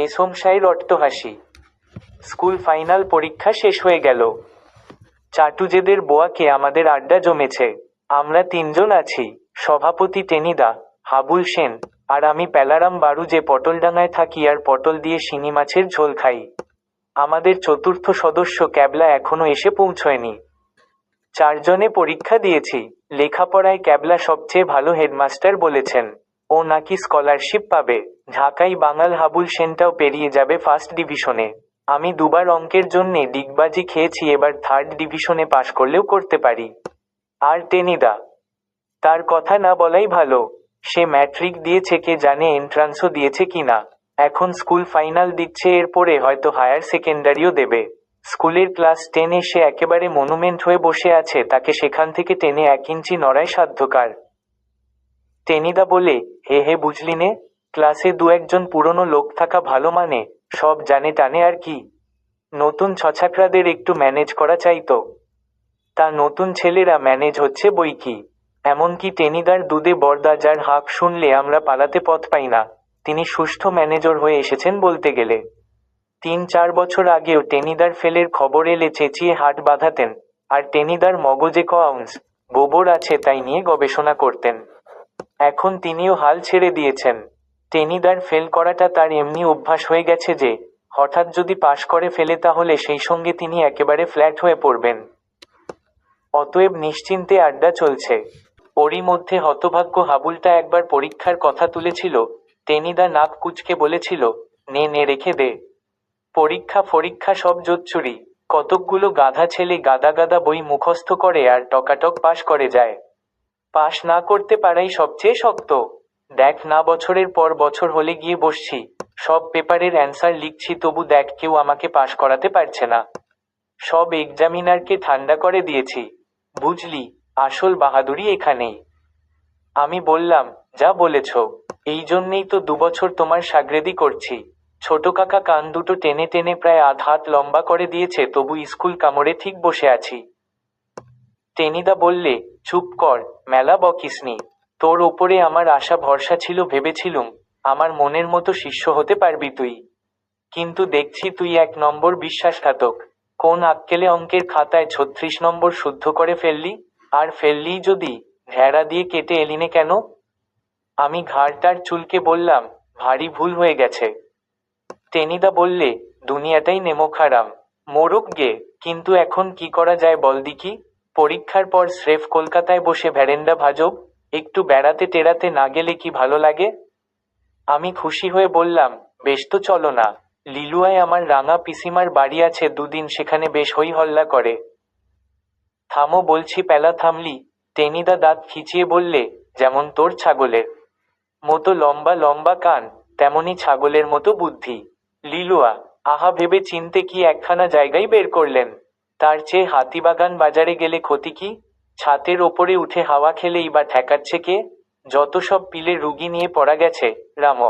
মেসমশাইয়ের অট্টহাসি। School final পরীক্ষা শেষ হয়ে গেল। চাটুজেদের বোয়াকে আমাদের আড্ডা জমেছে। আমরা তিনজন আছি, সভাপতি টেনিদা, হাবুল সেন আর আমি প্যালারাম বারু যে পটলডাঙায় থাকি আর পটল দিয়ে শিঙি মাছের ঝোল খাই। আমাদের চতুর্থ সদস্য ক্যাবলা এখনও এসে পৌঁছয়নি। চারজনে পরীক্ষা দিয়েছি, লেখাপড়ায় ক্যাবলা সবচেয়ে ভালো হেডমাস্টার বলেছেন। ও নাকি স্কলারশিপ পাবে। ঢাকাই বাঙাল হাবুল সেনটাও পেরিয়ে যাবে ফার্স্ট ডিভিশনে আমি দুবার অঙ্কের জন্যে ডিগবাজি খেয়েছি, এবার থার্ড ডিভিশনে পাশ করলেও করতে পারি। আর টেনিদা, তার কথা না বলাই ভালো। সে ম্যাট্রিক দিয়েছে কে জানে এন্ট্রান্সও দিয়েছে কিনা এখন স্কুল ফাইনাল দিচ্ছে, এরপরে হয়তো হায়ার সেকেন্ডারিও দেবে। স্কুলের ক্লাস টেনে সে একেবারে মনুমেন্ট হয়ে বসে আছে, তাকে সেখান থেকে টেনে এক ইঞ্চি নড়াই সাধ্যকার। টেনিদা বলে, হে হে, বুঝলি নে, ক্লাসে দু একজন পুরনো লোক থাকা ভালো মানে সব জানে টানে আর কি। নতুন ছছাকরাদের একটু ম্যানেজ করা চাইতো তা। নতুন ছেলেরা ম্যানেজ হচ্ছে বই কি? এমনকি টেনিদার দুধে বর্দা যার হাঁক শুনলে আমরা পালাতে পথ পাই না। তিনি সুস্থ ম্যানেজার হয়ে এসেছেন বলতে গেলে। তিন, চার বছর আগেও টেনিদার ফেলের খবর এলে চেঁচিয়ে হাট বাঁধাতেন, আর টেনিদার মগজে ক আউন্স, গোবর আছে তাই নিয়ে গবেষণা করতেন। এখন তিনিও হাল ছেড়ে দিয়েছেন। টেনিদার ফেল করাটা তার এমনি অভ্যাস হয়ে গেছে যে, হঠাৎ যদি পাশ করে ফেলে তাহলে সেই সঙ্গে তিনি একেবারে ফ্ল্যাট হয়ে পড়বেন। অতএব নিশ্চিন্তে আড্ডা চলছে। ওরই মধ্যে হতভাগ্য হাবুলটা একবার পরীক্ষার কথা তুলেছিল। টেনিদা নাক কুচকে বলেছিল, নে নে, রেখে দে। পরীক্ষা ফরীক্ষা সব জোচ্চুরি। কতকগুলো গাধা ছেলে গাদা গাদা বই মুখস্থ করে আর টকাটক পাশ করে যায়। পাশ না করতে পারাই সবচেয়ে শক্ত। দেখ না, বছরের পর বছর হলে গিয়ে বসছি। সব পেপারের অ্যান্সার লিখছি, তবু দেখ কেউ আমাকে পাশ করাতে পারছে না। সব এক্সামিনারকে ঠান্ডা করে দিয়েছি। বুঝলি, আসল বাহাদুরি এখানেই আমি বললাম, যা বলেছ, এই জন্যেই তো দুবছর তোমার সাগরেদি করছি। ছোট কাকা কান দুটো টেনে টেনে প্রায় আধ হাত লম্বা করে দিয়েছে, তবু স্কুল কামড়ে ঠিক বসে আছি। টেনিদা বললে, চুপ কর, মেলা বকিসনি। তোর ওপরে আমার আশা ভরসা ছিল ভেবেছিলুম, আমার মনের মতো শিষ্য হতে পারবি তুই। কিন্তু দেখছি তুই এক নম্বর বিশ্বাসঘাতক। কোন আক্কেলে অঙ্কের খাতায় ছত্রিশ নম্বর শুদ্ধ করে ফেললি? আর ফেললি যদি, ভেড়া দিয়ে কেটে এলিনে কেন? আমি ঘাড়টার চুলকে বললাম, ভারী ভুল হয়ে গেছে। টেনিদা বললে, দুনিয়াটাই নেমোখারাম। মোরক গে, কিন্তু এখন কি করা যায় বল দিকি পরীক্ষার পর স্রেফ কলকাতায় বসে ভ্যারেন্ডা ভাজব একটু বেড়াতে টেরাতে না গেলে কি ভালো লাগে? আমি খুশি হয়ে বললাম, বেশ তো চলো না। লিলুয়ায় আমার রাঙা পিসিমার বাড়ি আছে, দুদিন সেখানে বেশ হই হল্লা করে। থামো বলছি পেলা থামলি। টেনিদা দাঁত খিচিয়ে বললে, যেমন তোর ছাগলের। মতো লম্বা লম্বা কান, তেমনি ছাগলের মতো বুদ্ধি। লিলুয়া, আহা ভেবে চিনতে কি একখানা জায়গায় বের করলেন? তার চেয়ে হাতিবাগান বাজারে গেলে ক্ষতি কি? ছাতের ওপরে উঠে হাওয়া খেলেই বা ঠেকাচ্ছে কে? যত সব পিলে রুগী নিয়ে পড়া গেছে, রাম।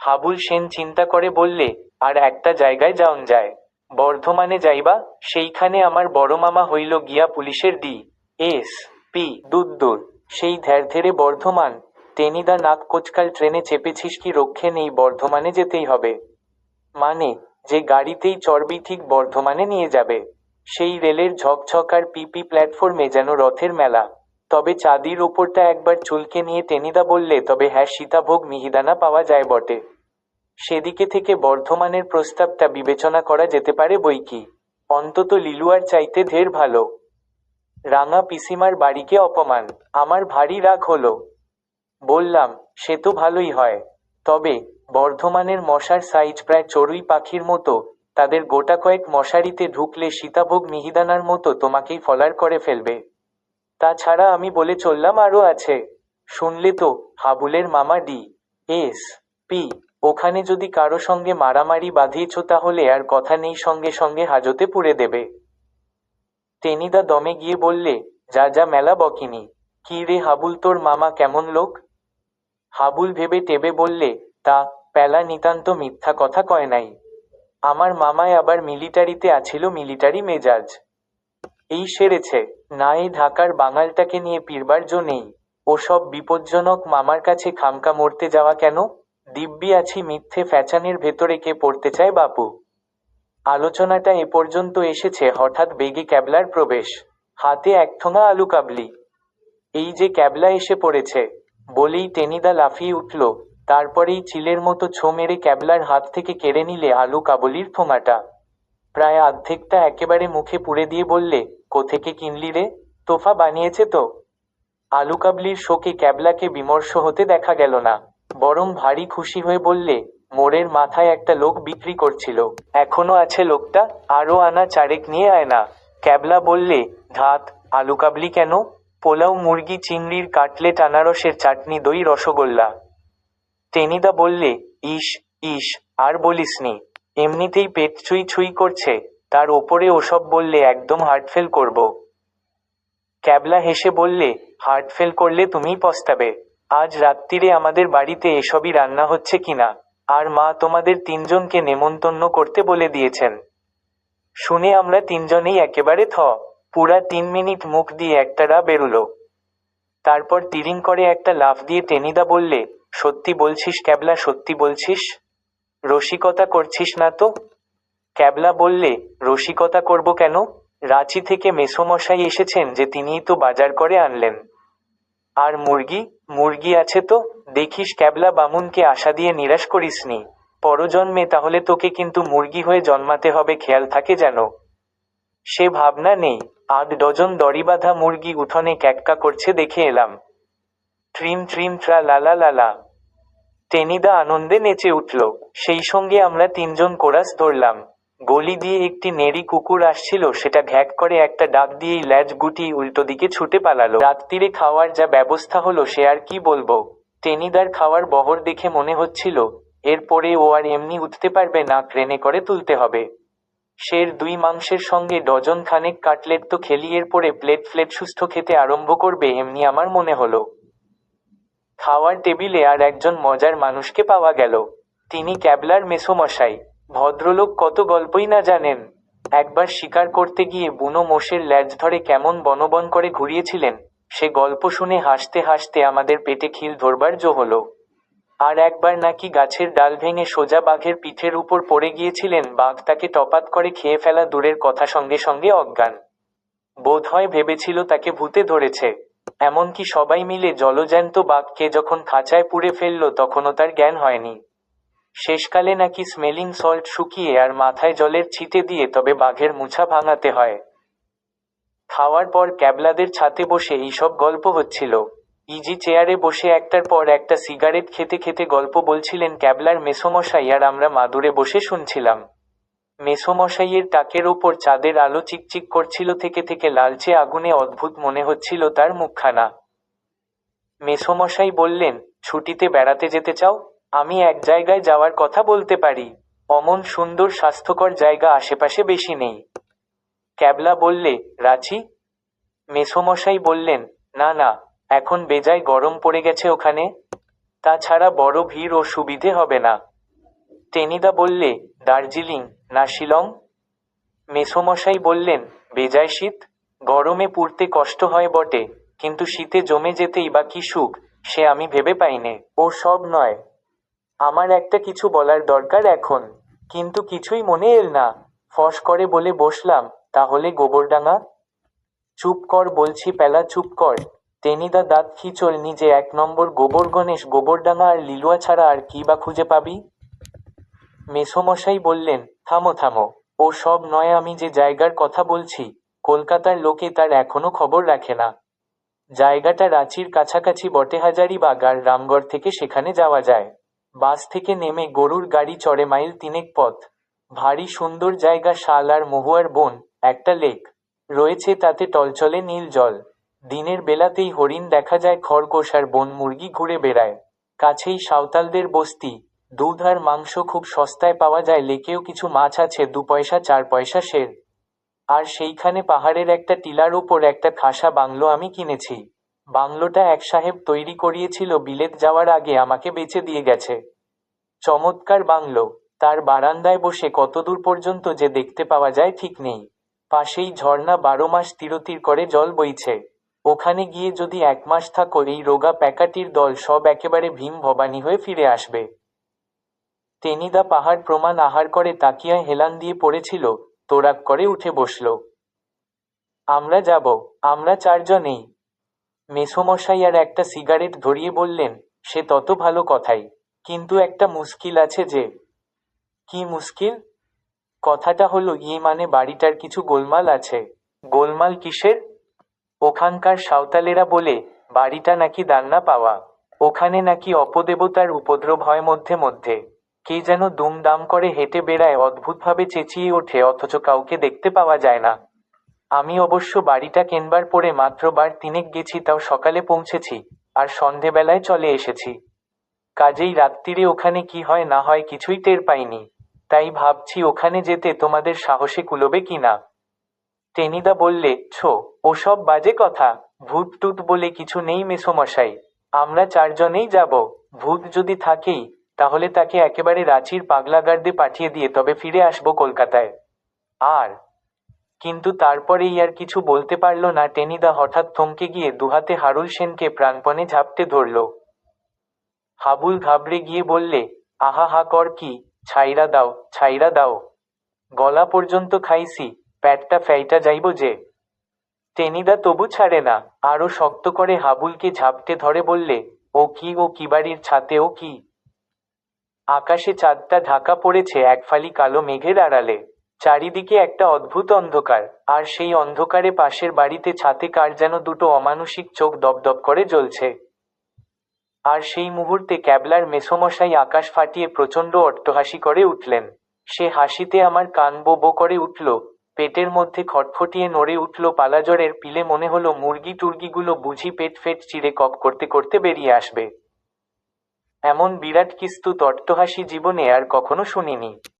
হাবুল সেন চিন্তা করে বললে, আর একটা জায়গায় যাওন যায়। বর্ধমানে যাইবা, সেইখানে আমার বড় মামা হইল গিয়া পুলিশের ডি, এস, পি, দুদ্দুর। সেই ধ্যার ধেরে বর্ধমান। টেনিদা নাক কোচকাল ট্রেনে চেপেছিস কি রক্ষে নেই, বর্ধমানে যেতেই হবে। মানে যে গাড়িতেই চর্বি ঠিক বর্ধমানে নিয়ে যাবে। সেই রেলের ঝকঝক আর পিপি প্ল্যাটফর্মে যেন রথের মেলা। তবে চাঁদির ওপরটা একবার চুলকে নিয়ে টেনিদা বললে, তবে হ্যাঁ সীতাভোগ মিহিদানা পাওয়া যায় বটে। সেদিকে থেকে বর্ধমানের প্রস্তাবটা বিবেচনা করা যেতে পারে বই কি? অন্তত লিলুয়ার চাইতে ঢের ভালো। রাঙা পিসিমার বাড়িকে অপমান, আমার ভারী রাগ হলো। বললাম, সে তো ভালোই হয়। তবে বর্ধমানের মশার সাইজ প্রায় চড়ুই পাখির মতো তাদের গোটা কয়েক মশারিতে ঢুকলে সীতাভোগ মিহিদানার মতো তোমাকেই ফলার করে ফেলবে। তাছাড়া আমি বলে চললাম আরও আছে। শুনলে তো, হাবুলের মামা ডি, এস, পি, ওখানে যদি কারও সঙ্গে মারামারি বাঁধিয়েছ তাহলে আর কথা নেই সঙ্গে সঙ্গে হাজতে পুড়ে দেবে। টেনিদা দমে গিয়ে বললে, যা যা মেলা বকিনি, কি রে হাবুল তোর মামা কেমন লোক? হাবুল ভেবে টেবে বললে, তা প্যালা নিতান্ত মিথ্যা কথা কয় নাই। আমার মামায় আবার মিলিটারিতে আছিল, মিলিটারি মেজাজ। এই সেরেছে, না এই ঢাকার বাঙালটাকে নিয়ে পিরবার জো নেই। ওসব বিপজ্জনক মামার কাছে খামকা মরতে যাওয়া কেন? দিব্যি আছি মিথ্যে ফ্যাচানের ভেতরে কে পড়তে চায় বাপু? আলোচনাটা এ পর্যন্ত এসেছে, হঠাৎ বেগে ক্যাবলার প্রবেশ। হাতে একঠোঙা আলু কাবলি। এই যে ক্যাবলা এসে পড়েছে, বলেই টেনিদা লাফিয়ে উঠল। তারপরেই চিলের মতো ছো মেরে ক্যাবলার হাত থেকে কেড়ে নিলে আলু কাবলির ঠোঙাটা প্রায় অর্ধেকটা একেবারে মুখে পুড়ে দিয়ে বললে, কোথেকে কিনলি রে? তোফা বানিয়েছে তো? আলু কাবলির শোকে ক্যাবলাকে বিমর্ষ হতে দেখা গেল না। বরং ভারী খুশি হয়ে বললে মোড়ের মাথায় একটা লোক বিক্রি করছিল। এখনও আছে লোকটা আরও আনা চারেক নিয়ে আয় না। ক্যাবলা বললে, ধাত, আলু কাবলি কেন? পোলাও, মুরগি, চিংড়ির কাটলেট, আনারসের চাটনি, দই, রসগোল্লা। টেনিদা বললে ইস ইস আর বলিস বলিসনি এমনিতেই পেট ছুঁই ছুঁই করছে, তার ওপরে ওসব বললে একদম হার্টফেল করব। ক্যাবলা হেসে বললে হার্টফেল করলে তুমিই পস্তাবে, আজ রাত্রিরে আমাদের বাড়িতে এসবই রান্না হচ্ছে কিনা, আর মা তোমাদের তিনজনকে নেমন্তন্ন করতে বলে দিয়েছেন। শুনে আমরা তিনজনেই একেবারে থ, পুরা তিন মিনিট মুখ দিয়ে একটা রা বেরুলো। তারপর তিরিং করে একটা লাফ দিয়ে টেনিদা বললে সত্যি বলছিস, ক্যাবলা, সত্যি বলছিস? রসিকতা করছিস না তো? ক্যাবলা বললে, রসিকতা করব কেন? রাঁচি থেকে মেসোমশাই এসেছেন যে তিনিই তো বাজার করে আনলেন। আর মুরগি? মুরগি আছে তো? দেখিস ক্যাবলা বামুনকে আশা দিয়ে নিরাশ করিসনি। পরজন্মে তাহলে তোকে কিন্তু মুরগি হয়ে জন্মাতে হবে, খেয়াল থাকে যেন। সে ভাবনা নেই। আট ডজন দড়ি বাঁধা মুরগি উঠোনে ক্যাক্কা করছে দেখে এলাম। ট্রিম ট্রিম ট্রা লালা লালা টেনিদা আনন্দে নেচে উঠল। সেই সঙ্গে আমরা তিনজন কোরাস ধরলাম। গলি দিয়ে একটি নেড়ি কুকুর আসছিল। সেটা ঘ্যাক করে একটা ডাক দিয়েই ল্যাজ গুটিয়ে উল্টো দিকে ছুটে পালালো। রাত্রিরে খাওয়ার যা ব্যবস্থা হলো, সে আর কি বলব? টেনিদার খাওয়ার বহর দেখে মনে হচ্ছিল, এরপরে ও আর এমনি উঠতে পারবে না, ক্রেনে করে তুলতে হবে। শের দুই মাংসের সঙ্গে ডজন খানেক কাটলেট তো খেলিয়ের পরে প্লেট ফ্লেট সুস্থ খেতে আরম্ভ করবে, এমনি আমার মনে হলো। খাওয়ার টেবিলে আর একজন মজার মানুষকে পাওয়া গেল। তিনি ক্যাবলার মেসোমশাই। ভদ্রলোক কত গল্পই না জানেন। একবার শিকার করতে গিয়ে বুনো মোষের ল্যাজ ধরে কেমন বনবন করে ঘুরিয়েছিলেন। সে গল্প শুনে হাসতে হাসতে আমাদের পেটে খিল ধরবার জো হলো। আর একবার নাকি গাছের ডাল ভেঙে সোজা বাঘের পিঠের উপর পড়ে গিয়েছিলেন, বাঘ তাকে টপাত করে খেয়ে ফেলা দূরের কথা সঙ্গে সঙ্গে অজ্ঞান। বোধ হয় ভেবেছিল তাকে ভূতে ধরেছে। এমনকি সবাই মিলে জলজ্যান্ত বাঘকে যখন খাঁচায় পুড়ে ফেলল, তখনও তার জ্ঞান হয়নি। শেষকালে নাকি স্মেলিং সল্ট শুকিয়ে আর মাথায় জলের ছিটে দিয়ে তবে বাঘের মুছা ভাঙাতে হয়। খাওয়ার পর ক্যাবলাদের ছাতে বসে এইসব গল্প হচ্ছিল। ইজি চেয়ারে বসে একটার পর একটা সিগারেট খেতে খেতে গল্প বলছিলেন ক্যাবলার মেসোমশাই আর আমরা মাদুরে বসে শুনছিলাম। মেসোমশাইয়ের টাকের ওপর চাঁদের আলো চিকচিক করছিল থেকে থেকে লালচে আগুনে অদ্ভুত মনে হচ্ছিল তার মুখখানা। মেসোমশাই বললেন, ছুটিতে বেড়াতে যেতে চাও? আমি এক জায়গায় যাওয়ার কথা বলতে পারি। অমন সুন্দর স্বাস্থ্যকর জায়গা আশেপাশে বেশি নেই। ক্যাবলা বললে, রাঁচি? মেসোমশাই বললেন, না না, এখন বেজায় গরম পড়ে গেছে ওখানে। তাছাড়া বড় ভিড় ও সুবিধে হবে না। টেনিদা বললে, দার্জিলিং না শিলং? মেসোমশাই বললেন, বেজায় শীত, গরমে পুড়তে কষ্ট হয় বটে, কিন্তু শীতে জমে যেতেই বা কি সুখ, সে আমি ভেবে পাইনে। ও সব নয়। আমার একটা কিছু বলার দরকার এখন, কিন্তু কিছুই মনে এল না। ফস করে বলে বসলাম, তাহলে গোবরডাঙ্গা চুপ কর বলছি পেলা, চুপ কর। টেনিদা দাঁত খিচল নিজে এক নম্বর গোবর গণেশ গোবরডাঙ্গা আর লিলুয়া ছাড়া আর কি বা খুঁজে পাবি? মেসোমশাই বললেন, থামো থামো। ও সব নয়, আমি যে জায়গার কথা বলছি, কলকাতার লোকে তার এখনও খবর রাখে না। জায়গাটা রাঁচির কাছাকাছি বটেহাজারিবাগ বাগার রামগড় থেকে সেখানে যাওয়া যায়। বাস থেকে নেমে গরুর গাড়ি চড়ে মাইল তিনেক পথ। ভারী সুন্দর জায়গা, শাল আর মহুয়ার বন, একটা লেক। রয়েছে তাতে টলচলে নীল জল। দিনের বেলাতেই হরিণ দেখা যায় খরগোশ আর বন মুরগি ঘুরে বেড়ায়। কাছেই সাঁওতালদের বস্তি দুধ আর মাংস খুব সস্তায় পাওয়া যায়, লেকেও কিছু মাছ আছে, দু পয়সা, চার পয়সা সের। আর সেইখানে পাহাড়ের একটা টিলার ওপর একটা খাসা বাংলো আমি কিনেছি। বাংলোটা এক সাহেব তৈরি করিয়েছিল, বিলেত যাওয়ার আগে আমাকে বেচে দিয়ে গেছে। চমৎকার বাংলো। তার বারান্দায় বসে কতদূর পর্যন্ত যে দেখতে পাওয়া যায় ঠিক নেই। পাশেই ঝর্ণা বারো মাস তিরতির করে জল বইছে। ওখানে গিয়ে যদি এক মাস থাকো, এই রোগা প্যাকাটির দল সব একেবারে ভীম ভবানী হয়ে ফিরে আসবে। টেনিদা পাহাড় প্রমাণ আহার করে তাকিয়ায় হেলান দিয়ে পড়েছিল তোরাক করে উঠে বসল। আমরা যাব, আমরা চারজনেই। মেসোমশাই আর একটা সিগারেট ধরিয়ে বললেন, সে তত ভালো কথাই, কিন্তু একটা মুশকিল আছে যে। কি মুশকিল? কথাটা হলো ইয়ে মানে বাড়িটার কিছু গোলমাল আছে। গোলমাল কিসের? ওখানকার সাঁওতালেরা বলে, বাড়িটা নাকি দান্না পাওয়া। ওখানে নাকি অপদেবতার উপদ্রব হয় মধ্যে মধ্যে। কে যেন দুমদাম করে হেঁটে বেড়ায় অদ্ভুতভাবে চেঁচিয়ে ওঠে, অথচ কাউকে দেখতে পাওয়া যায় না। আমি অবশ্য বাড়িটা কেনবার পরে মাত্র বার তিনেক গেছি, তাও সকালে পৌঁছেছি আর সন্ধেবেলায় চলে এসেছি। কাজেই রাত্রিরে ওখানে কি হয়, না হয় কিছুই টের পাইনি। তাই ভাবছি ওখানে যেতে তোমাদের সাহসে কুলোবে কিনা টেনিদা বললে, ছো, ওসব বাজে কথা। ভূত টুত বলে কিছু নেই মেসোমশাই। আমরা চারজনেই যাব। ভূত যদি থাকেই তাহলে তাকে একেবারে রাঁচির পাগলাগার্দে পাঠিয়ে দিয়ে তবে ফিরে আসব কলকাতায়। আর? কিন্তু তারপরেই আর কিছু বলতে পারল না টেনিদা হঠাৎ থমকে গিয়ে দুহাতে হারুল সেনকে প্রাণপণে ঝাপটে ধরল। হাবুল ঘাবড়ে গিয়ে বললে, আহা, হা কর কি? ছাইরা দাও ছাইরা দাও। গলা পর্যন্ত খাইছি, প্যাটটা ফ্যাইটা যাইব যে। টেনিদা তবু ছাড়ে না আরও শক্ত করে হাবুলকে ঝাপটে ধরে বললে, ও কি ও কি বাড়ির ছাতে, ও কি? আকাশে চাঁদটা ঢাকা পড়েছে, এক ফালি কালো মেঘের আড়ালে। চারিদিকে একটা অদ্ভুত অন্ধকার, আর সেই অন্ধকারে পাশের বাড়িতে ছাতে কার যেন দুটো অমানুষিক চোখ দপদপ করে জ্বলছে। আর সেই মুহূর্তে ক্যাবলার মেসোমশাই আকাশ ফাটিয়ে প্রচণ্ড অট্টহাসি করে উঠলেন। সে হাসিতে আমার কান বো বো করে উঠল, পেটের মধ্যে খটফটিয়ে নড়ে উঠল পালাজরের পিলে মনে হলো মুরগি টুরগিগুলো বুঝি পেট ফেট চিরে কক করতে করতে বেরিয়ে আসবে। এমন বিরাট কিস্তু তট্টহাসি জীবনে আর কখনো শুনিনি।